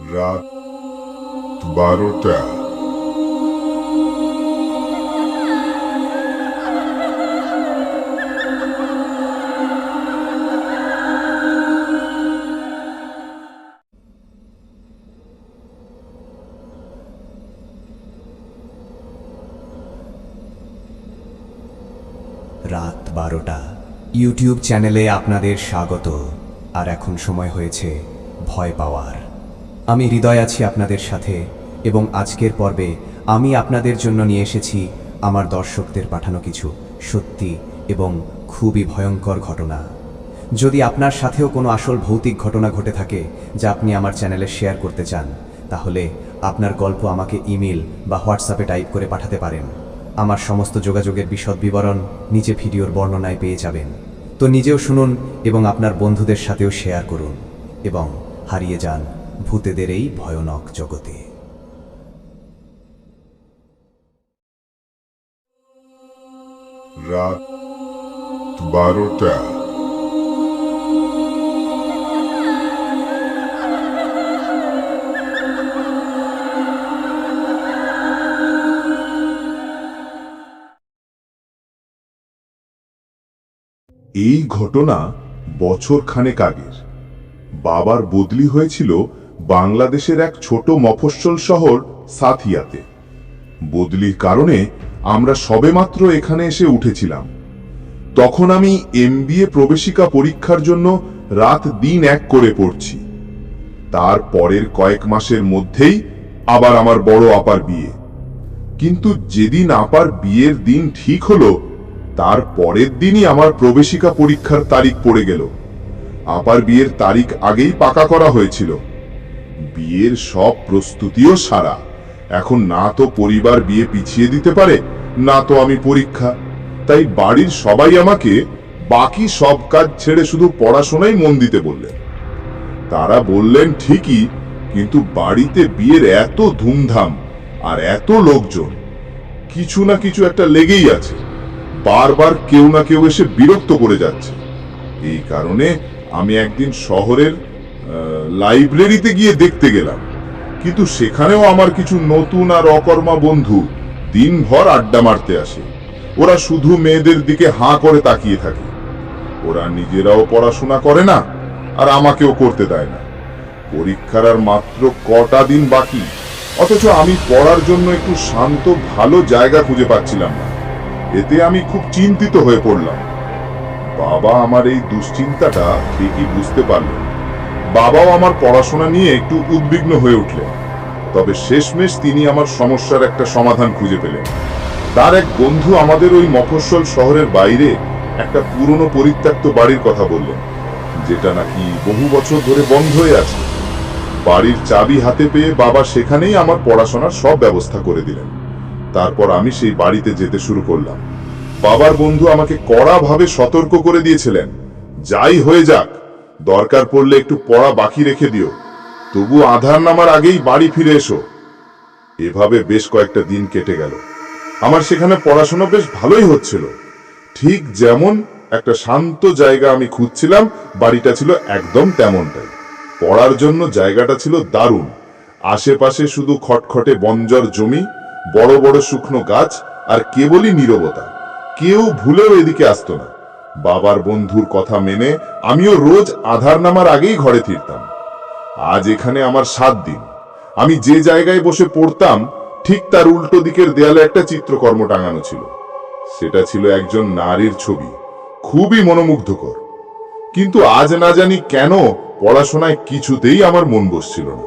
রাত বারোটা। রাত বারোটা। ইউটিউব চ্যানেলে আপনাদের স্বাগত। আর এখন সময় হয়েছে ভয় পাওয়ার। আমি হৃদয় আছি আপনাদের সাথে, এবং আজকের পর্বে আমি আপনাদের জন্য নিয়ে এসেছি আমার দর্শকদের পাঠানো কিছু সত্যি এবং খুবই ভয়ঙ্কর ঘটনা। যদি আপনার সাথেও কোনো আসল ভৌতিক ঘটনা ঘটে থাকে যা আপনি আমার চ্যানেলে শেয়ার করতে চান, তাহলে আপনার গল্প আমাকে ইমেল বা হোয়াটসঅ্যাপে টাইপ করে পাঠাতে পারেন। আমার সমস্ত যোগাযোগের বিশদ বিবরণ নিচে ভিডিওর বর্ণনায় পেয়ে যাবেন। তো নিজেও শুনুন এবং আপনার বন্ধুদের সাথেও শেয়ার করুন এবং হারিয়ে যান ভূতেদের এই ভয়ানক জগতে। রাত বারোটা। এই ঘটনা বছর খানেক আগের। বাবার বদলি হয়েছিল বাংলাদেশের এক ছোট মফস্বল শহর সাথিয়াতে। বদলির কারণে আমরা সবেমাত্র এখানে এসে উঠেছিলাম। তখন আমি এমবিএ প্রবেশিকা পরীক্ষার জন্য রাত দিন এক করে পড়ছি। তার পরের কয়েক মাসের মধ্যেই আবার আমার বড় আপার বিয়ে। কিন্তু যেদিন আপার বিয়ের দিন ঠিক হলো, তার পরের দিনই আমার প্রবেশিকা পরীক্ষার তারিখ পড়ে গেল। আপার বিয়ের তারিখ আগেই পাকা করা হয়েছিল। বিয়ের সব প্রস্তুতিও সারা। এখন না তো পরিবার বিয়ে পিছিয়ে দিতে পারে, না তো আমি পরীক্ষা। তাই বাড়ির সবাই আমাকে বাকি সব কাজ ছেড়ে শুধু পড়াশোনায় মন দিতে বললেন। তারা বললেন, ঠিকই, কিন্তু বাড়িতে বিয়ের এত ধুমধাম আর এত লোকজন, কিছু না কিছু একটা লেগেই আছে। বারবার কেউ না কেউ এসে বিরক্ত করে যাচ্ছে। এই কারণে আমি একদিন শহরের লাইব্রেরিতে গিয়ে দেখতে গেলাম। কিন্তু সেখানেও আমার কিছু নতুন আর অকর্মা বন্ধু দিনভর আড্ডা মারতে আসে। ওরা শুধু মেয়েদের দিকে হাঁ করে তাকিয়ে থাকে। ওরা নিজেরাও পড়াশোনা করে না, আর আমাকেও করতে দেয় না। পরীক্ষার আর মাত্র কটা দিন বাকি, অথচ আমি পড়ার জন্য একটু শান্ত, ভালো জায়গা খুঁজে পাচ্ছিলাম না। এতে আমি খুব চিন্তিত হয়ে পড়লাম। বাবা আমার এই দুশ্চিন্তাটা ঠিকই বুঝতে পারলেন বাবাও আমার পড়াশোনা নিয়ে একটু উদ্বিগ্ন হয়ে উঠলেন। তবে শেষমেশ তিনি আমার সমস্যার একটা সমাধান খুঁজে পেলেন। তার এক বন্ধু আমাদের ওই মফস্বল শহরের বাইরে একটা পুরনো পরিত্যক্ত বাড়ির কথা বললেন, যেটা নাকি বহু বছর ধরে বন্ধ হয়ে আছে। বাড়ির চাবি হাতে পেয়ে বাবা সেখানেই আমার পড়াশোনার সব ব্যবস্থা করে দিলেন। তারপর আমি সেই বাড়িতে যেতে শুরু করলাম। বাবার বন্ধু আমাকে কড়াভাবে সতর্ক করে দিয়েছিলেন, যাই হয়ে যাক দরকার পড়লে একটু পড়া বাকি রেখে দিও। তবু আধার নামার আগেই বাড়ি ফিরে এসো। এভাবে বেশ কয়েকটা দিন কেটে গেল। আমার সেখানে পড়াশোনা বেশ ভালোই হচ্ছিল। ঠিক যেমন একটা শান্ত জায়গা আমি খুঁজছিলাম, বাড়িটা ছিল একদম তেমনটাই। পড়ার জন্য জায়গাটা ছিল দারুণ। আশেপাশে শুধু খটখটে বঞ্জর জমি, বড় বড় শুকনো গাছ আর কেবলই নীরবতা। কেউ ভুলেও এদিকে আসতো না। বাবার বন্ধুর কথা মেনে আমিও রোজ আধার নামার আগেই ঘরে ফিরতাম। আজ এখানে আমার সাত দিন। আমি যে জায়গায় বসে পড়তাম, ঠিক তার উল্টো দিকের দেয়ালে একটা চিত্রকর্ম টাঙানো ছিল। সেটা ছিল একজন নারীর ছবি। খুবই মনোমুগ্ধকর। কিন্তু আজ না জানি কেন পড়াশোনায় কিছুতেই আমার মন বসছিল না।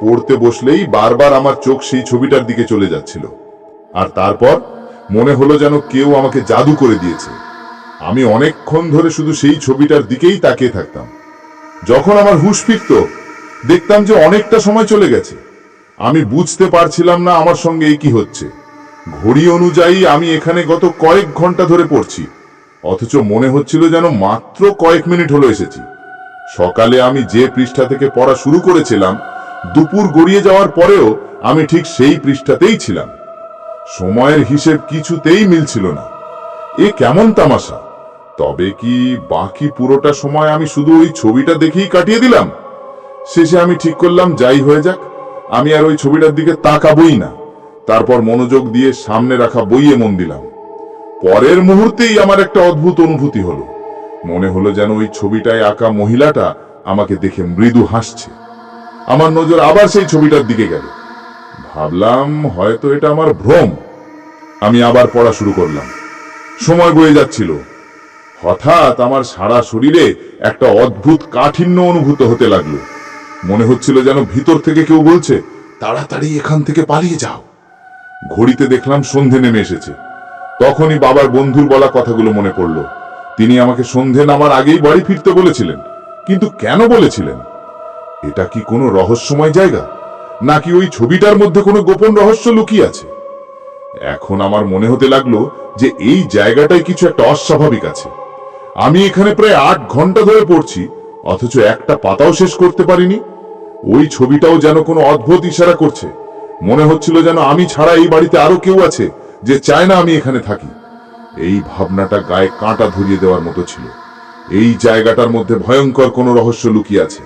পড়তে বসলেই বারবার আমার চোখ সেই ছবিটার দিকে চলে যাচ্ছিল। আর তারপর মনে হলো যেন কেউ আমাকে জাদু করে দিয়েছে। আমি অনেকক্ষণ ধরে শুধু সেই ছবিটার দিকেই তাকিয়ে থাকতাম। যখন আমার হুঁশ ফিরত, দেখতাম যে অনেকটা সময় চলে গেছে। আমি বুঝতে পারছিলাম না আমার সঙ্গে এই কি হচ্ছে। ঘড়ি অনুযায়ী আমি এখানে গত কয়েক ঘণ্টা ধরে পড়ছি। অথচ মনে হচ্ছিল যেন মাত্র কয়েক মিনিট হলো এসেছি। সকালে আমি যে পৃষ্ঠা থেকে পড়া শুরু করেছিলাম, দুপুর গড়িয়ে যাওয়ার পরেও আমি ঠিক সেই পৃষ্ঠাতেই ছিলাম। সময়ের হিসেব কিছুতেই মিলছিল না। এ কেমন তামাশা? তবে কি বাকি পুরোটা সময় আমি শুধু ওই ছবিটা দেখেই কাটিয়ে দিলাম? শেষে আমি ঠিক করলাম, যাই হয়ে যাক। আমি আর ওই ছবিটার দিকে তাকাবই না। তারপর মনোযোগ দিয়ে সামনে রাখা বইয়ে মন দিলাম। পরের মুহূর্তেই আমার একটা অদ্ভুত অনুভূতি হলো। মনে হলো যেন ওই ছবিটায় আঁকা মহিলাটা আমাকে দেখে মৃদু হাসছে। আমার নজর আবার সেই ছবিটার দিকে গেল। ভাবলাম, হয়তো এটা আমার ভ্রম। আমি আবার পড়া শুরু করলাম। সময় বয়ে যাচ্ছিল। হঠাৎ আমার সারা শরীরে একটা অদ্ভুত কাঠিন্য অনুভূত হতে লাগল। মনে হচ্ছিল যেন ভিতর থেকে কেউ বলছে, তাড়াতাড়ি এখান থেকে পালিয়ে যাও। ঘড়িতে দেখলাম সন্ধে নেমে এসেছে। তখনই বাবার বন্ধুর বলা কথাগুলো মনে পড়ল। তিনি আমাকে সন্ধে নামার আগেই বাড়ি ফিরতে বলেছিলেন, কিন্তু কেন বলেছিলেন? এটা কি কোনো রহস্যময় জায়গা? নাকি ওই ছবিটার মধ্যে কোনো গোপন রহস্য লুকিয়ে আছে? এখন আমার মনে হতে লাগল যে এই জায়গাটায় কিছু একটা অস্বাভাবিক আছে। আমি এখানে প্রায় আট ঘণ্টা ধরে পড়ছি, অথচ একটা পাতাও শেষ করতে পারিনি। ওই ছবিটাও যেন কোনো অদ্ভুত ইশারা করছে। মনে হচ্ছিল যেন আমি ছাড়া এই বাড়িতে আরও কেউ আছে, যে চায় না আমি এখানে থাকি। এই ভাবনাটা গায়ে কাঁটা ধরিয়ে দেওয়ার মতো ছিল। এই জায়গাটার মধ্যে ভয়ঙ্কর কোনো রহস্য লুকিয়ে আছে।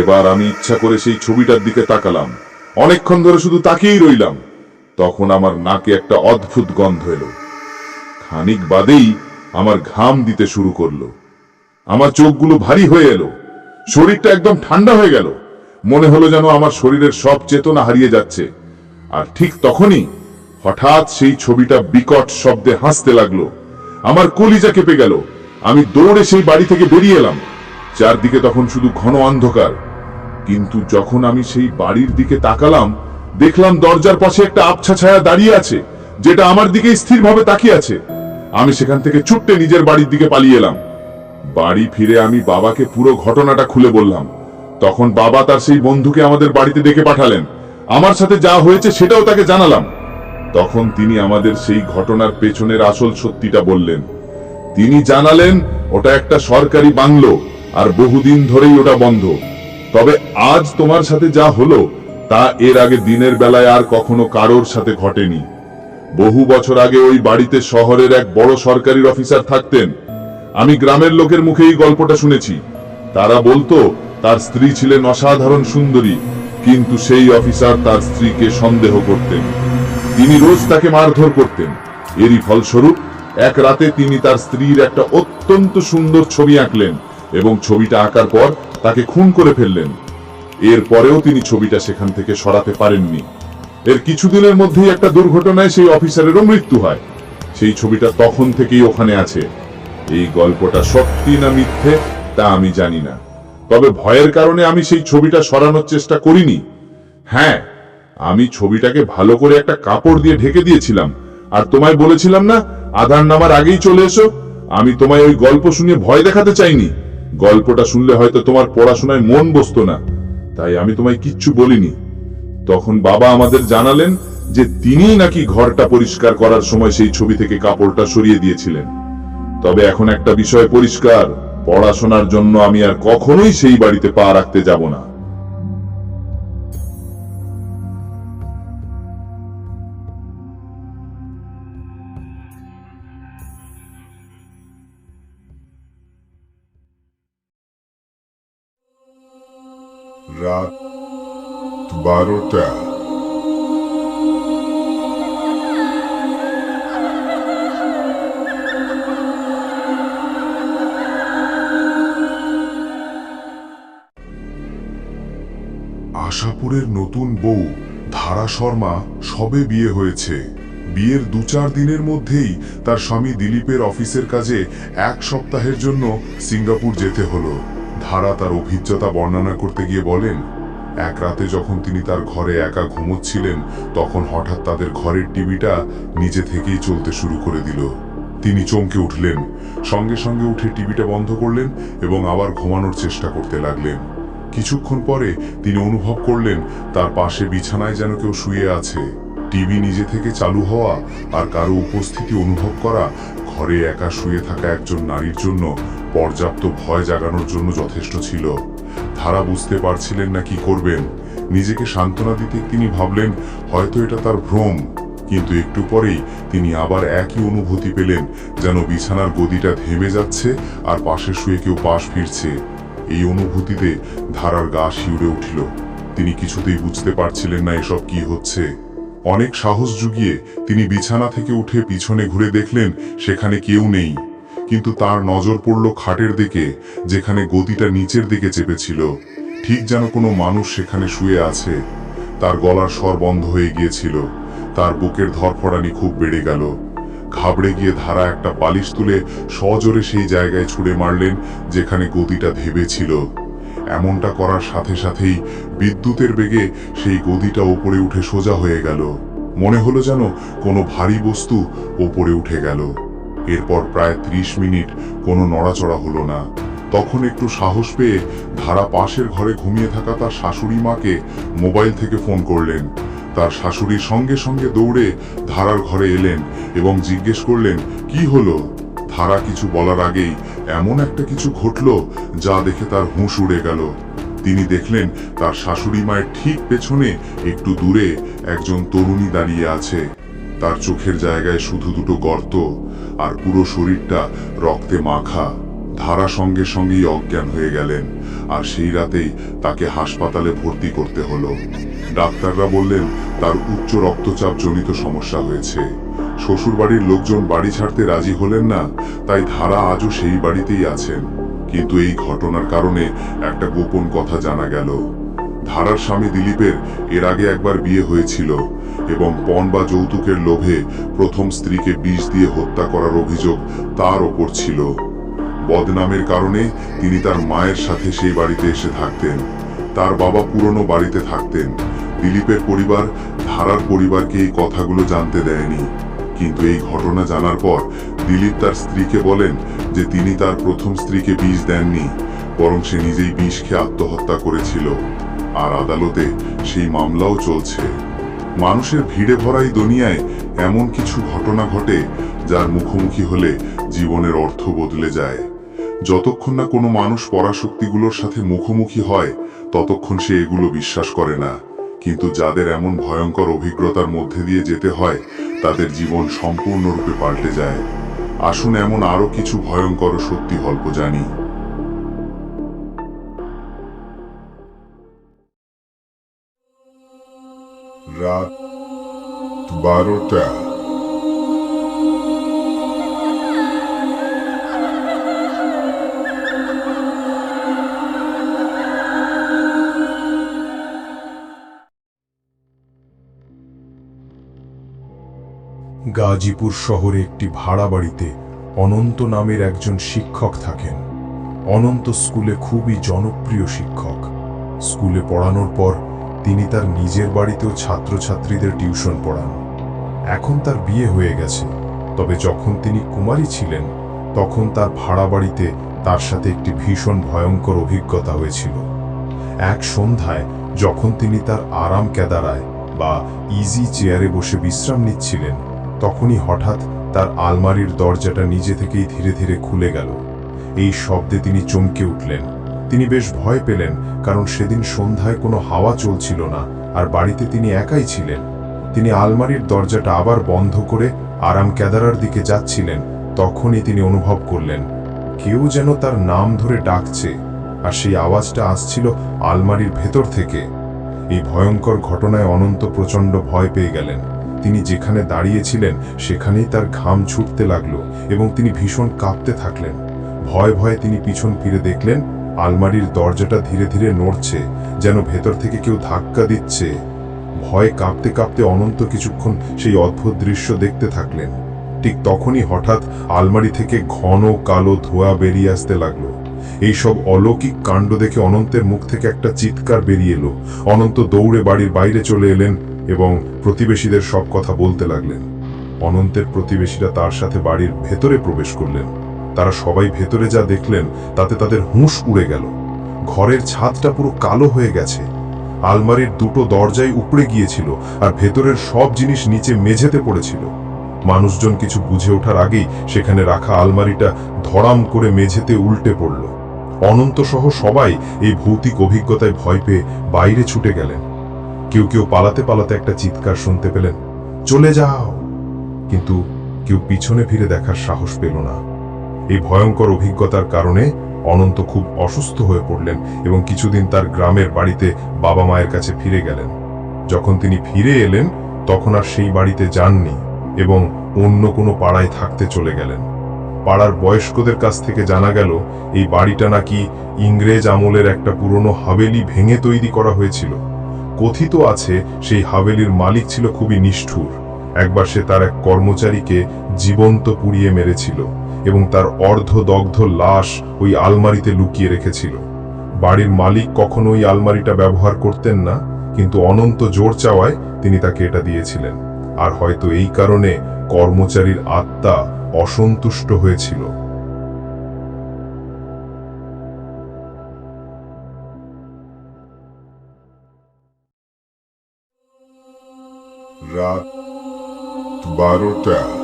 এবার আমি ইচ্ছা করে সেই ছবিটার দিকে তাকালাম। অনেকক্ষণ ধরে শুধু তাকিয়েই রইলাম। তখন আমার নাকে একটা অদ্ভুত গন্ধ এলো। খানিক বাদেই আমার ঘাম দিতে শুরু করল। আমার চোখগুলো ভারী হয়ে এলো। শরীরটা একদম ঠান্ডা হয়ে গেল। মনে হলো যেন আমার শরীরের সব চেতনা হারিয়ে যাচ্ছে। আর ঠিক তখনই হঠাৎ সেই ছবিটা বিকট শব্দে হাসতে লাগল। আমার কলিজা কেঁপে গেল। আমি দৌড়ে সেই বাড়ি থেকে বেরিয়ে এলাম। চারদিকে তখন শুধু ঘন অন্ধকার। কিন্তু যখন আমি সেই বাড়ির দিকে তাকালাম, দেখলাম দরজার পাশে একটা আবছা ছায়া দাঁড়িয়ে আছে, যেটা আমার দিকে স্থিরভাবে তাকিয়ে আছে। আমি সেখান থেকে ছুটতে নিজের বাড়ির দিকে পালিয়ে এলাম। বাড়ি ফিরে আমি বাবাকে পুরো ঘটনাটা খুলে বললাম। তখন বাবা তার সেই বন্ধুকে আমাদের বাড়িতে ডেকে পাঠালেন। আমার সাথে যা হয়েছে সেটাও তাকে জানালাম। তখন তিনি আমাদের সেই ঘটনার পেছনের আসল সত্যিটা বললেন। তিনি জানালেন, ওটা একটা সরকারি বাংলো আর বহুদিন ধরেই ওটা বন্ধ। তবে আজ তোমার সাথে যা হলো, তা এর আগে দিনের বেলায় আর কখনো কারোর সাথে ঘটেনি। বহু বছর আগে ওই বাড়িতে শহরের এক বড় সরকারি অফিসার থাকতেন। আমি গ্রামের লোকের মুখে এই গল্পটা শুনেছি। তারা বলতো, তার স্ত্রী ছিলেন অসাধারণ সুন্দরী, কিন্তু সেই অফিসার তার স্ত্রীকে সন্দেহ করতেন। তিনি রোজ তাকে মারধর করতেন। এরই ফলস্বরূপ, এক রাতে তিনি তার স্ত্রীর একটা অত্যন্ত সুন্দর ছবি আঁকলেন এবং ছবিটা আঁকার পর তাকে খুন করে ফেললেন। এরপরেও তিনি ছবিটা সেখান থেকে সরাতে পারেননি। এর কিছুদিনের মধ্যেই একটা দুর্ঘটনায় সেই অফিসারেরও মৃত্যু হয়। সেই ছবিটা তখন থেকেই ওখানে আছে। এই গল্পটা সত্যি না মিথ্যে, তা আমি জানি না। তবে ভয়ের কারণে আমি সেই ছবিটা সরানোর চেষ্টা করিনি। হ্যাঁ আমি ছবিটাকে ভালো করে একটা কাপড় দিয়ে ঢেকে দিয়েছিলাম। আর তোমায় বলেছিলাম না, আধার নামার আগেই চলে এসো। আমি তোমায় ওই গল্প শুনে ভয় দেখাতে চাইনি। গল্পটা শুনলে হয়তো তোমার পড়াশোনায় মন বসতো না। তাই আমি তোমায় কিচ্ছু বলিনি। তখন বাবা আমাদের জানালেন যে তিনিই নাকি ঘরটা পরিষ্কার করার সময় সেই ছবি থেকে কাপড়টা সরিয়ে দিয়েছিলেন। তবে এখন একটা বিষয় পরিষ্কার, পড়াশোনার জন্য আমি আর কখনোই সেই বাড়িতে পা রাখতে যাব না। রাত বারোটা। আশাপুরের নতুন বউ ধারা শর্মা সবে বিয়ে হয়েছে। বিয়ের দু চার দিনের মধ্যেই তার স্বামী দিলীপের অফিসের কাজে এক সপ্তাহের জন্য সিঙ্গাপুর যেতে হলো। ধারা তার অভিজ্ঞতা বর্ণনা করতে গিয়ে বলেন এক রাতে যখন তিনি তার ঘরে একা ঘুমোচ্ছিলেন, তখন হঠাৎ তাদের ঘরের টিভিটা নিজে থেকেই চলতে শুরু করে দিল। তিনি চমকে উঠলেন, সঙ্গে সঙ্গে উঠে টিভিটা বন্ধ করলেন এবং আবার ঘুমানোর চেষ্টা করতে লাগলেন। কিছুক্ষণ পরে তিনি অনুভব করলেন, তার পাশে বিছানায় যেন কেউ শুয়ে আছে। টিভি নিজে থেকে চালু হওয়া আর কারও উপস্থিতি অনুভব করা, ঘরে একা শুয়ে থাকা একজন নারীর জন্য পর্যাপ্ত ভয় জাগানোর জন্য যথেষ্ট ছিল। ধারা বুঝতে পারছিলেন না কি করবেন। নিজেকে সান্ত্বনা দিতে তিনি ভাবলেন, হয়তো এটা তার ভ্রম। কিন্তু একটু পরেই তিনি আবার একই অনুভূতি পেলেন, যেন বিছানার গদিটা থেমে যাচ্ছে আর পাশে শুয়ে কেউ পাশ ফিরছে। এই অনুভূতিতে ধারার গা শিউরে উঠল। তিনি কিছুতেই বুঝতে পারছিলেন না এসব কি হচ্ছে। অনেক সাহস জুগিয়ে তিনি বিছানা থেকে উঠে পিছনে ঘুরে দেখলেন, সেখানে কেউ নেই। কিন্তু তার নজর পড়ল খাটের দিকে, যেখানে গদিটা নিচের দিকে চেপেছিল। ঠিক যেন কোনো মানুষ সেখানে শুয়ে আছে। তার গলার স্বর বন্ধ হয়ে গিয়েছিল। তার বুকের ধরফড়ানি খুব বেড়ে গেল। ঘাবড়ে গিয়ে ধারা একটা বালিশ তুলে সজোরে সেই জায়গায় ছুঁড়ে মারলেন, যেখানে গদিটা ধেবেছিল। এমনটা করার সাথে সাথেই বিদ্যুতের বেগে সেই গদিটা ওপরে উঠে সোজা হয়ে গেল। মনে হলো যেন কোনো ভারী বস্তু ওপরে উঠে গেল। এরপর প্রায় ত্রিশ মিনিট কোনো নড়াচড়া হলো না। তখন একটু সাহস পেয়ে ধারা পাশের ঘরে ঘুমিয়ে থাকা তার শাশুড়ি মাকে মোবাইল থেকে ফোন করলেন। তার শাশুড়ির সঙ্গে সঙ্গে দৌড়ে ধারার ঘরে এলেন এবং জিজ্ঞেস করলেন, কি হলো? ধারা কিছু বলার আগেই এমন একটা কিছু ঘটল যা দেখে তার হুঁশ উড়ে গেল। তিনি দেখলেন তার শাশুড়ি মায়ের ঠিক পেছনে একটু দূরে একজন তরুণী দাঁড়িয়ে আছে। তার চোখের জায়গায় শুধু দুটো গর্ত আর পুরো শরীরটা রক্তে মাখা। ধারা সঙ্গে সঙ্গেই অজ্ঞান হয়ে গেলেন আর সেই রাতেই তাকে হাসপাতালে ভর্তি করতে হলো। ডাক্তাররা বললেন, তার উচ্চ রক্তচাপ জনিত সমস্যা হয়েছে। শ্বশুরবাড়ির লোকজন বাড়ি ছাড়তে রাজি হলেন না, তাই ধারা আজও সেই বাড়িতেই আছেন। কিন্তু এই ঘটনার কারণে একটা গোপন কথা জানা গেল। ধারার স্বামী দিলীপের এর আগে একবার বিয়ে হয়েছিল। এবং পণ বা যৌতুকের লোভে প্রথম স্ত্রীকে বিষ দিয়ে হত্যা করার অভিযোগ তার ওপর ছিল। বদনামের কারণে তিনি তার মায়ের সাথে সেই বাড়িতে এসে থাকতেন। তার বাবা পুরনো বাড়িতে থাকতেন। দিলীপের পরিবার, ধারার পরিবারকে এই কথাগুলো জানতে দেয়নি। কিন্তু এই ঘটনা জানার পর দিলীপ তার স্ত্রীকে বলেন যে তিনি তার প্রথম স্ত্রীকে বিষ দেননি, বরং সে নিজেই বিষ খেয়ে আত্মহত্যা করেছিল। আর আদালতে সেই মামলাও চলছে। মানুষের ভিড়ে ভরাই দুনিয়ায় এমন কিছু ঘটনা ঘটে যার মুখোমুখি হলে জীবনের অর্থ বদলে যায়। যতক্ষণ না কোনো মানুষ পরাশক্তিগুলোর সাথে মুখোমুখি হয়, ততক্ষণ সে এগুলো বিশ্বাস করে না। কিন্তু যাদের এমন ভয়ঙ্কর অভিজ্ঞতার মধ্যে দিয়ে যেতে হয়, তাদের জীবন সম্পূর্ণরূপে পাল্টে যায়। আসুন এমন আরও কিছু ভয়ঙ্কর সত্যি গল্প জানি। রাত বারোটা গাজীপুর শহরে একটি ভাড়া বাড়িতে অনন্ত নামের একজন শিক্ষক থাকেন। অনন্ত স্কুলে খুবই জনপ্রিয় শিক্ষক। স্কুলে পড়ানোর পর তিনি তার নিজের বাড়িতেও ছাত্রছাত্রীদের টিউশন পড়ান। এখন তার বিয়ে হয়ে গেছে। তবে যখন তিনি কুমারী ছিলেন, তখন তার ভাড়া বাড়িতে তার সাথে একটি ভীষণ ভয়ঙ্কর অভিজ্ঞতা হয়েছিল। এক সন্ধ্যায় যখন তিনি তার আরাম কেদারায় বা ইজি চেয়ারে বসে বিশ্রাম নিচ্ছিলেন, তখনই হঠাৎ তার আলমারির দরজাটা নিজে থেকেই ধীরে ধীরে খুলে গেল। এই শব্দে তিনি চমকে উঠলেন। তিনি বেশ ভয় পেলেন, কারণ সেদিন সন্ধ্যায় কোনো হাওয়া চলছিল না, আর বাড়িতে তিনি একাই ছিলেন। তিনি আলমারির দরজাটা আবার বন্ধ করে আরাম কেদারার দিকে যাচ্ছিলেন, তখনই তিনি অনুভব করলেন, কেউ যেন তার নাম ধরে ডাকছে, আর সেই আওয়াজটা আসছিল আলমারির ভেতর থেকে। এই ভয়ঙ্কর ঘটনায় অনন্ত প্রচণ্ড ভয় পেয়ে গেলেন। তিনি যেখানে দাঁড়িয়েছিলেন, সেখানেই তার ঘাম ছুটতে লাগল এবং তিনি ভীষণ কাঁপতে থাকলেন। ভয় ভয়ে তিনি পিছন ফিরে দেখলেন আলমারির দরজাটা ধীরে ধীরে নড়ছে, যেন ভেতর থেকে কেউ ধাক্কা দিচ্ছে। ভয়ে কাঁপতে কাঁপতে অনন্ত কিছুক্ষণ সেই অদ্ভুত দৃশ্য দেখতে থাকলেন। ঠিক তখনই হঠাৎ আলমারি থেকে ঘন কালো ধোঁয়া বেরিয়ে আসতে লাগল। এইসব অলৌকিক কাণ্ড দেখে অনন্তের মুখ থেকে একটা চিৎকার বেরিয়ে এলো। অনন্ত দৌড়ে বাড়ির বাইরে চলে এলেন এবং প্রতিবেশীদের সব কথা বলতে লাগলেন। অনন্তের প্রতিবেশীরা তার সাথে বাড়ির ভেতরে প্রবেশ করলেন। তারা সবাই ভেতরে যা দেখলেন, তাতে তাদের হুঁশ উড়ে গেল। ঘরের ছাদটা পুরো কালো হয়ে গেছে। আলমারির দুটো দরজাই উপড়ে গিয়েছিল আর ভেতরের সব জিনিস নিচে মেঝেতে পড়েছিল। মানুষজন কিছু বুঝে ওঠার আগেই সেখানে রাখা আলমারিটা ধরাম করে মেঝেতে উল্টে পড়ল। অনন্ত সহ সবাই এই ভৌতিক অভিজ্ঞতায় ভয় পেয়ে বাইরে ছুটে গেলেন। কেউ কেউ পালাতে পালাতে একটা চিৎকার শুনতে পেলেন, চলে যাও! কিন্তু কেউ পিছনে ফিরে দেখার সাহস পেল না। এই ভয়ঙ্কর অভিজ্ঞতার কারণে অনন্ত খুব অসুস্থ হয়ে পড়লেন এবং কিছুদিন তার গ্রামের বাড়িতে বাবা মায়ের কাছে ফিরে গেলেন। যখন তিনি ফিরে এলেন, তখন আর সেই বাড়িতে যাননি এবং অন্য কোনো পাড়ায় থাকতে চলে গেলেন। পাড়ার বয়স্কদের কাছ থেকে জানা গেল, এই বাড়িটা নাকি ইংরেজ আমলের একটা পুরনো হাভেলি ভেঙে তৈরি করা হয়েছিল। কথিত আছে, সেই হাভেলির মালিক ছিল খুবই নিষ্ঠুর। একবার সে তার এক কর্মচারীকে জীবন্ত পুড়িয়ে মেরেছিল। এবং তার অর্ধদগ্ধ লাশ ওই আলমারিতে লুকিয়ে রেখেছিল। বাড়ির মালিক কখনো ওই আলমারিটা ব্যবহার করতেন না, কিন্তু অনন্ত জোর চাওয়ায় তিনি তাকে এটা দিয়েছিলেন। আর হয়তো এই কারণে কর্মচারীর আত্মা অসন্তুষ্ট হয়েছিল। রাত বারোটা।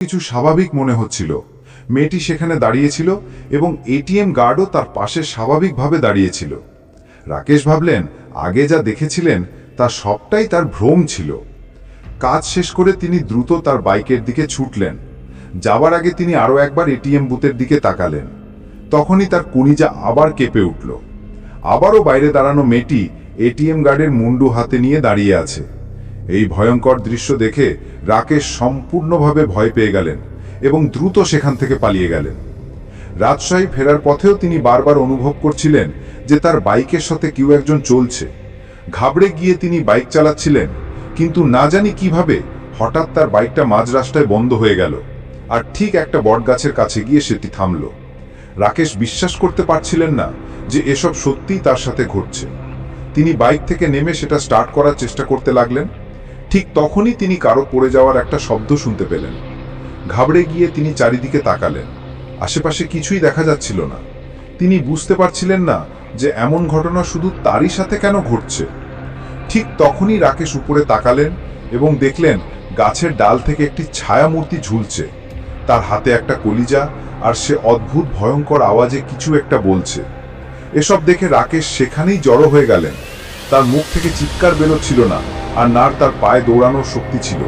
কিছু স্বাভাবিক মনে হচ্ছিল। মেয়েটি সেখানে দাঁড়িয়েছিল এবং এটিএম গার্ডও তার পাশে স্বাভাবিকভাবে দাঁড়িয়েছিল। রাকেশ ভাবলেন, আগে যা দেখেছিলেন, তা সবটাই তার ভ্রম ছিল। কাজ শেষ করে তিনি দ্রুত তার বাইকের দিকে ছুটলেন। যাবার আগে তিনি আরও একবার এটিএম বুথের দিকে তাকালেন। তখনই তার কুনিজা আবার কেঁপে উঠল। আবারও বাইরে দাঁড়ানো মেয়েটি এটিএম গার্ডের মুন্ডু হাতে নিয়ে দাঁড়িয়ে আছে। এই ভয়ঙ্কর দৃশ্য দেখে রাকেশ সম্পূর্ণভাবে ভয় পেয়ে গেলেন এবং দ্রুত সেখান থেকে পালিয়ে গেলেন। রাজশাহী ফেরার পথেও তিনি বারবার অনুভব করছিলেন যে তার বাইকের সাথে কেউ একজন চলছে। ঘাবড়ে গিয়ে তিনি বাইক চালাচ্ছিলেন, কিন্তু না জানি কীভাবে হঠাৎ তার বাইকটা মাঝ রাস্তায় বন্ধ হয়ে গেল আর ঠিক একটা বটগাছের কাছে গিয়ে সেটি থামল। রাকেশ বিশ্বাস করতে পারছিলেন না যে এসব সত্যিই তার সাথে ঘটছে। তিনি বাইক থেকে নেমে সেটা স্টার্ট করার চেষ্টা করতে লাগলেন ঠিক তখনই তিনি কারও পড়ে যাওয়ার একটা শব্দ শুনতে পেলেন। ঘাবড়ে গিয়ে তিনি চারিদিকে তাকালেন। আশেপাশে কিছুই দেখা যাচ্ছিল না। তিনি বুঝতে পারছিলেন না যে এমন ঘটনা শুধু তারই সাথে কেন ঘটছে। ঠিক তখনই রাকেশ উপরে তাকালেন এবং দেখলেন গাছের ডাল থেকে একটি ছায়ামূর্তি ঝুলছে। তার হাতে একটা কলিজা আর সে অদ্ভুত ভয়ঙ্কর আওয়াজে কিছু একটা বলছে। এসব দেখে রাকেশ সেখানেই জড়ো হয়ে গেলেন। তার মুখ থেকে চিৎকার বেরোচ্ছিল না। আর নার তার পায়ে দৌড়ানোর শক্তি ছিল।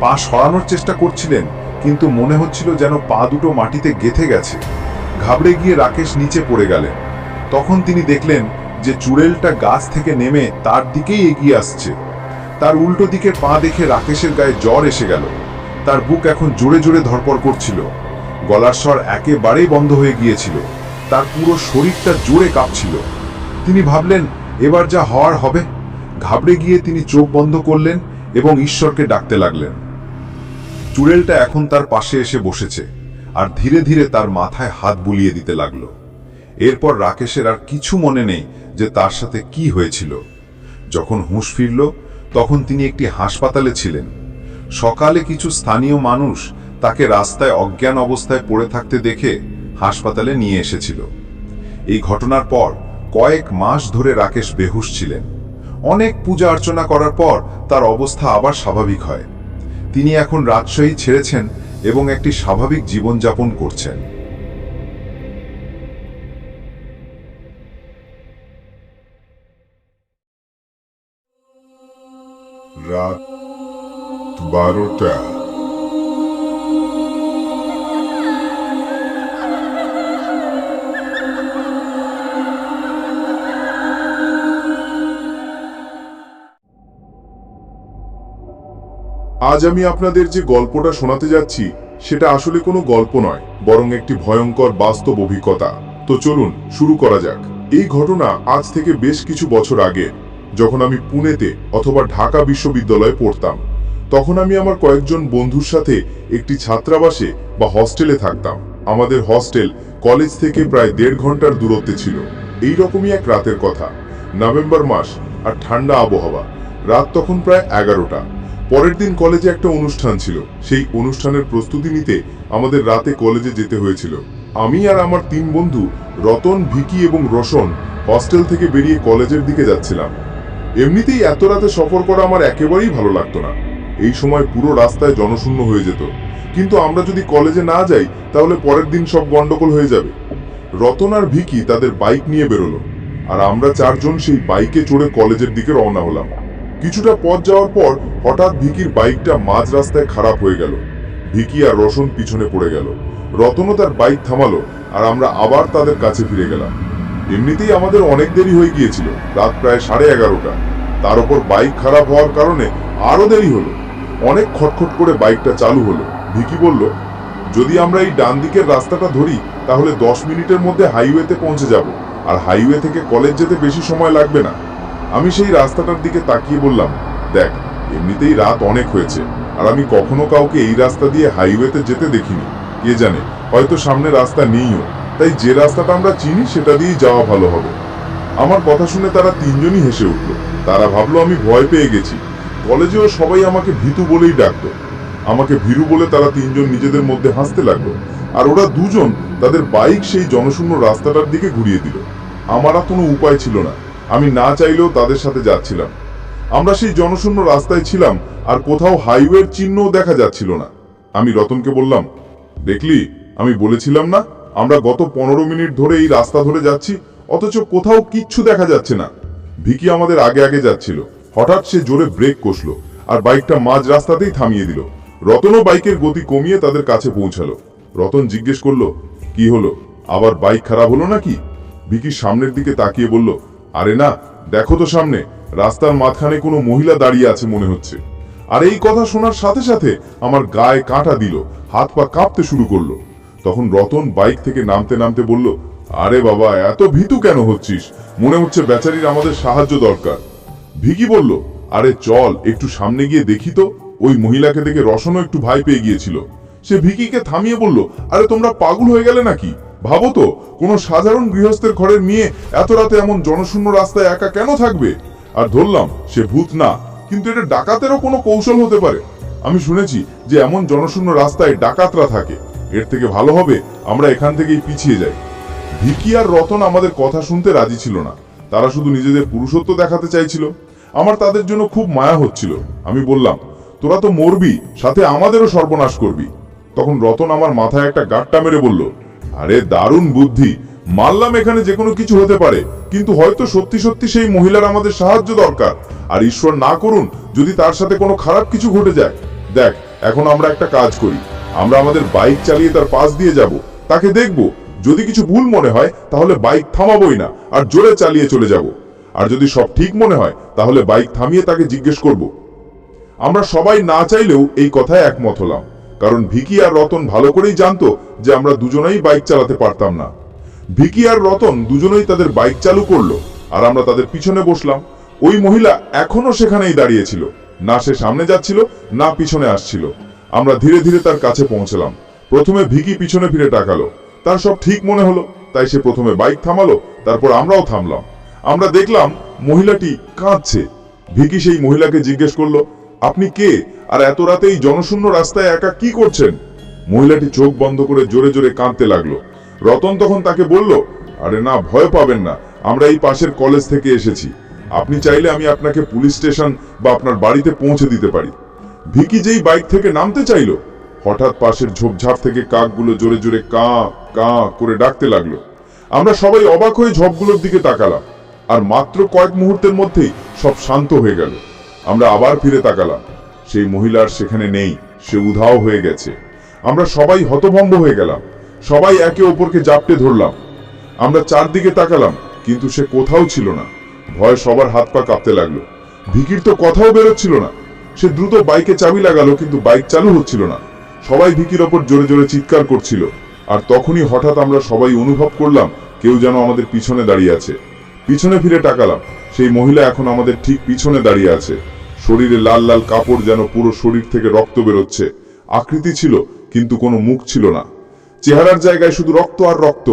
পা সরানোর চেষ্টা করছিলেন, কিন্তু মনে হচ্ছিল যেন পা দুটো মাটিতে গেথে গেছে। ঘাবড়ে গিয়ে রাকেশ নিচে পড়ে গেলেন। তখন তিনি দেখলেন যে চুড়েলটা গাছ থেকে নেমে তার দিকেই এগিয়ে আসছে। তার উল্টো দিকে পা দেখে রাকেশের গায়ে জ্বর এসে গেল। তার বুক এখন জোরে জোরে ধরপড় করছিল। গলার স্বর একেবারেই বন্ধ হয়ে গিয়েছিল। তার পুরো শরীরটা জোরে কাঁপছিল। তিনি ভাবলেন, এবার যা হওয়ার হবে। ঘাবড়ে গিয়ে তিনি চোখ বন্ধ করলেন এবং ঈশ্বরকে ডাকতে লাগলেন। চুড়েলটা এখন তার পাশে এসে বসেছে আর ধীরে ধীরে তার মাথায় হাত বুলিয়ে দিতে লাগল। এরপর রাকেশের আর কিছু মনে নেই যে তার সাথে কি হয়েছিল। যখন হুঁশ ফিরল, তখন তিনি একটি হাসপাতালে ছিলেন। সকালে কিছু স্থানীয় মানুষ তাকে রাস্তায় অজ্ঞান অবস্থায় পড়ে থাকতে দেখে হাসপাতালে নিয়ে এসেছিল। এই ঘটনার পর কয়েক মাস ধরে রাকেশ বেহুশ ছিলেন। অনেক পূজা অর্চনা করার পর তার অবস্থা আবার স্বাভাবিক হয়। তিনি এখন রাজশাহী ছেড়েছেন এবং একটি স্বাভাবিক জীবনযাপন করছেন। রাত বারোটা। আজ আমি আপনাদের যে গল্পটা শোনাতে যাচ্ছি, সেটা আসলে কোনো গল্প নয়, বরং একটি ভয়ঙ্কর বাস্তব অভিজ্ঞতা। তো চলুন, শুরু করা যাক। এই ঘটনা আজ থেকে বেশ কিছু বছর আগে, যখন আমি পুনেতে অথবা ঢাকা বিশ্ববিদ্যালয়ে পড়তাম, তখন আমি আমার কয়েকজন বন্ধুর সাথে একটি ছাত্রাবাসে বা হস্টেলে থাকতাম। আমাদের হস্টেল কলেজ থেকে প্রায় দেড় ঘণ্টার দূরত্বে ছিল। এই রকমই এক রাতের কথা। নভেম্বর মাস আর ঠান্ডা আবহাওয়া। রাত তখন প্রায় এগারোটা। পরের দিন কলেজে একটা অনুষ্ঠান ছিল। সেই অনুষ্ঠানের প্রস্তুতি নিতে আমাদের রাতে কলেজে যেতে হয়েছিল। আমি আর আমার তিন বন্ধু, রতন, ভিকি এবং রোশন, হস্টেল থেকে বেরিয়ে কলেজের দিকে যাচ্ছিলাম। এমনিতেই এত রাতে সফর করা আমার একেবারেই ভালো লাগতো না। এই সময় পুরো রাস্তায় জনশূন্য হয়ে যেত। কিন্তু আমরা যদি কলেজে না যাই, তাহলে পরের দিন সব গন্ডগোল হয়ে যাবে। রতন আর ভিকি তাদের বাইক নিয়ে বেরোলো। আর আমরা চারজন সেই বাইকে চড়ে কলেজের দিকে রওনা হলাম। কিছুটা পথ যাওয়ার পর হঠাৎ ভিকির বাইকটা মাঝ রাস্তায় খারাপ হয়ে গেল। ভিকি আর রোশন পিছনে পড়ে গেল। রতনও তার বাইক থামালো আর আমরা আবার তাদের কাছে ফিরে গেলাম। এমনিতেই আমাদের অনেক দেরি হয়ে গিয়েছিল, রাত প্রায় সাড়ে এগারোটা। তার উপর বাইক খারাপ হওয়ার কারণে আরও দেরি হলো। অনেক খটখট করে বাইকটা চালু হলো। ভিকি বলল, যদি আমরা এই ডান দিকের রাস্তাটা ধরি, তাহলে দশ মিনিটের মধ্যে হাইওয়েতে পৌঁছে যাব। আর হাইওয়ে থেকে কলেজ যেতে বেশি সময় লাগবে না। আমি সেই রাস্তাটার দিকে তাকিয়ে বললাম, দেখ, এমনিতেই রাত অনেক হয়েছে, আর আমি কখনো কাউকে এই রাস্তা দিয়ে হাইওয়েতে যেতে দেখিনি। কে জানে, হয়তো সামনে রাস্তা নেইও। তাই যে রাস্তাটা আমরা চিনি, সেটা দিয়েই যাওয়া ভালো হবে। আমার কথা শুনে তারা তিনজনই হেসে উঠল। তারা ভাবলো, আমি ভয় পেয়ে গেছি। কলেজেও সবাই আমাকে ভীতু বলেই ডাকতো। আমাকে ভীরু বলে তারা তিনজন নিজেদের মধ্যে হাসতে লাগল। আর ওরা দুজন তাদের বাইক সেই জনশূন্য রাস্তাটার দিকে ঘুরিয়ে দিল। আমার আর কোনো উপায় ছিল না। আমি না চাইলেও তাদের সাথে যাচ্ছিলাম। আমরা সেই জনশূন্য রাস্তায় ছিলাম আর কোথাও হাইওয়ের চিহ্নও দেখা যাচ্ছিল না। আমি রতনকে বললাম, দেখলি, আমি বলেছিলাম না, আমরা গত পনেরো মিনিট ধরে এই রাস্তা ধরে যাচ্ছি, অথচ কোথাও কিচ্ছু দেখা যাচ্ছে না। ভিকি আমাদের আগে আগে যাচ্ছিল। হঠাৎ সে জোরে ব্রেক কষলো আর বাইকটা মাঝ রাস্তাতেই থামিয়ে দিল। রতনও বাইকের গতি কমিয়ে তাদের কাছে পৌঁছালো। রতন জিজ্ঞেস করল, কি হলো? আবার বাইক খারাপ হলো নাকি? ভিকি সামনের দিকে তাকিয়ে বলল আরে না, দেখো তো সামনে, রাস্তার মাঝখানে কোনো মহিলা দাঁড়িয়ে আছে মনে হচ্ছে। আর এই কথা শোনার সাথে সাথে আমার গায়ে কাঁটা দিল, হাত পা কাঁপতে শুরু করল। তখন রতন বাইক থেকে নামতে নামতে বলল, আরে বাবা, এত ভীতু কেন হচ্ছিস? মনে হচ্ছে বেচারির আমাদের সাহায্য দরকার। ভিকি বলল, আরে চল, একটু সামনে গিয়ে দেখি তো। ওই মহিলাকে দেখে রসনও একটু ভাই পেয়ে গিয়েছিল। সে ভিকিকে থামিয়ে বলল, আরে তোমরা পাগল হয়ে গেলে নাকি? ভাবো তো, কোনো সাধারণ গৃহস্থের ঘরের মেয়ে এত রাতে এমন জনশূন্য রাস্তায় একা কেন থাকবে? আর ধরলাম, সে ভূত না, কিন্তু এটা ডাকাতেরও কোনো কৌশল হতে পারে। আমি শুনেছি যে এমন জনশূন্য রাস্তায় ডাকাতরা থাকে। এর থেকে ভালো হবে, আমরা এখান থেকেই পিছিয়ে যাই। ভিকি আর রতন আমাদের কথা শুনতে রাজি ছিল না। তারা শুধু নিজেদের পুরুষত্ব দেখাতে চাইছিল। আমার তাদের জন্য খুব মায়া হচ্ছিল। আমি বললাম, তোরা তো মরবি, সাথে আমাদেরও সর্বনাশ করবি। তখন রতন আমার মাথায় একটা গাট্টা মেরে বলল আরে দারুণ বুদ্ধি। মানলাম এখানে যে কোনো কিছু হতে পারে, কিন্তু হয়তো সত্যি সত্যি সেই মহিলার আমাদের সাহায্য দরকার। আর ঈশ্বর না করুন, যদি তার সাথে কোনো খারাপ কিছু ঘটে যায়। দেখ, এখন আমরা একটা কাজ করি। আমরা আমাদের বাইক চালিয়ে তার পাশ দিয়ে যাব। তাকে দেখব। যদি কিছু ভুল মনে হয়, তাহলে বাইক থামাবোই না, আর জোরে চালিয়ে চলে যাব। আর যদি সব ঠিক মনে হয়, তাহলে বাইক থামিয়ে তাকে জিজ্ঞেস করব। আমরা সবাই না চাইলেও এই কথায় একমত হলাম। কারণ ভিকি আর রতন ভালো করেই জানতো যে আমরা দুজনেই বাইক চালাতে পারতাম না। ভিকি আর রতন দুজনেই তাদের বাইক চালু করল আর আমরা তাদের পিছনে বসলাম। ওই মহিলা এখনও সেখানেই দাঁড়িয়েছিল। না সে সামনে যাচ্ছিল, না পিছনে আসছিল। আমরা ধীরে ধীরে তার কাছে পৌঁছলাম। প্রথমে ভিকি পিছনে ফিরে তাকালো। তার সব ঠিক মনে হলো, তাই সে প্রথমে বাইক থামালো, তারপর আমরাও থামলাম। আমরা দেখলাম মহিলাটি কাঁদছে। ভিকি সেই মহিলাকে জিজ্ঞেস করল আপনি কে? আর এত রাতে এই জনশূন্য রাস্তায় একা কি করছেন? মহিলাটি চোখ বন্ধ করে জোরে জোরে কাঁদতে লাগল। রতন তখন তাকে বলল, আরে না, ভয় পাবেন না। আমরা এই পাশের কলেজ থেকে এসেছি। আপনি চাইলে আমি আপনাকে পুলিশ স্টেশন বা আপনার বাড়িতে পৌঁছে দিতে পারি। ভিকি যেই বাইক থেকে নামতে চাইলো, হঠাৎ পাশের ঝোপঝাপ থেকে কাকগুলো জোরে জোরে কা কা করে ডাকতে লাগল। আমরা সবাই অবাক হয়ে ঝোপগুলোর দিকে তাকালাম। আর মাত্র কয়েক মুহূর্তের মধ্যেই সব শান্ত হয়ে গেল। আমরা আবার ফিরে তাকালাম। সেই মহিলার সেখানে নেই, সে উধাও হয়ে গেছে। আমরা সবাই হতভম্ব হয়ে গেলাম। সবাই একে অপরকে জাপটে ধরলাম। আমরা চারদিকে তাকালাম, কিন্তু সে কোথাও ছিল না। ভয় সবার হাত পা কাঁপতে লাগল। ভিকির তো কথাও বেরোচ্ছিল না। সে দ্রুত বাইকে চাবি লাগালো, কিন্তু বাইক চালু হচ্ছিল না। সবাই ভিকির ওপর জোরে জোরে চিৎকার করছিল। আর তখনই হঠাৎ আমরা সবাই অনুভব করলাম, কেউ যেন আমাদের পিছনে দাঁড়িয়ে আছে। পিছনে ফিরে তাকালাম। সেই মহিলা এখন আমাদের ঠিক পিছনে দাঁড়িয়ে আছে। শরীরে লাল লাল কাপড় যেন পুরো শরীর থেকে রক্ত বেরোচ্ছে। আকৃতি ছিল, কিন্তু কোনো মুখ ছিল না। চেহারার জায়গায় শুধু রক্ত আর রক্ত।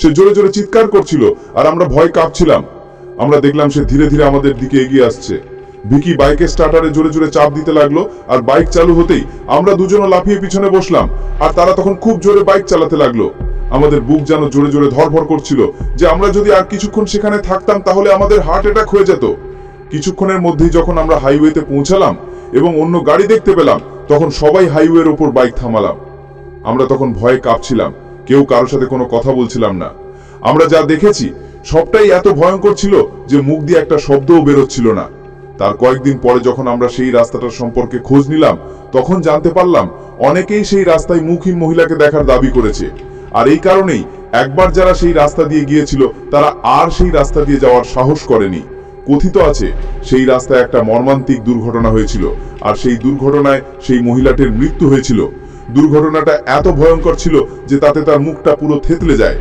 সে জোরে জোরে চিৎকার করছিল, আর আমরা ভয় কাঁপছিলাম। আমরা দেখলাম সে ধীরে ধীরে আমাদের দিকে এগিয়ে আসছে। ভিকি বাইকের স্টার্টারে জোরে জোরে চাপ দিতে লাগল, আর বাইক চালু হতেই আমরা দুজনে লাফিয়ে পিছনে বসলাম, আর তারা তখন খুব জোরে বাইক চালাতে লাগল। আমাদের বুক যেন জোরে জোরে ধরফর করছিল যে আমরা যদি আর কিছুক্ষণ সেখানে থাকতাম, তাহলে আমাদের হার্ট অ্যাটাক হয়ে যেত। কিছুক্ষণের মধ্যেই যখন আমরা হাইওয়েতে পৌঁছালাম এবং অন্য গাড়ি দেখতে পেলাম, তখন সবাই হাইওয়ের ওপর বাইক থামালাম। আমরা তখন ভয়ে কাঁপছিলাম। কেউ কারোর সাথে কোনো কথা বলছিলাম না। আমরা যা দেখেছি, সবটাই এত ভয়ঙ্কর ছিল যে মুখ দিয়ে একটা শব্দও বেরোচ্ছিল না। তার কয়েকদিন পরে যখন আমরা সেই রাস্তাটার সম্পর্কে খোঁজ নিলাম, তখন জানতে পারলাম, অনেকেই সেই রাস্তায় মুখহীন মহিলাকে দেখার দাবি করেছে। আর এই কারণেই একবার যারা সেই রাস্তা দিয়ে গিয়েছিল, তারা আর সেই রাস্তা দিয়ে যাওয়ার সাহস করেনি। কথিত আছে, সেই রাস্তায় একটা মর্মান্তিক দুর্ঘটনা হয়েছিল আর সেই দুর্ঘটনায় সেই মহিলাটির মৃত্যু হয়েছিল। দুর্ঘটনাটা এত ভয়ঙ্কর ছিল যে তাতে তার মুখটা পুরো থেতলে যায়।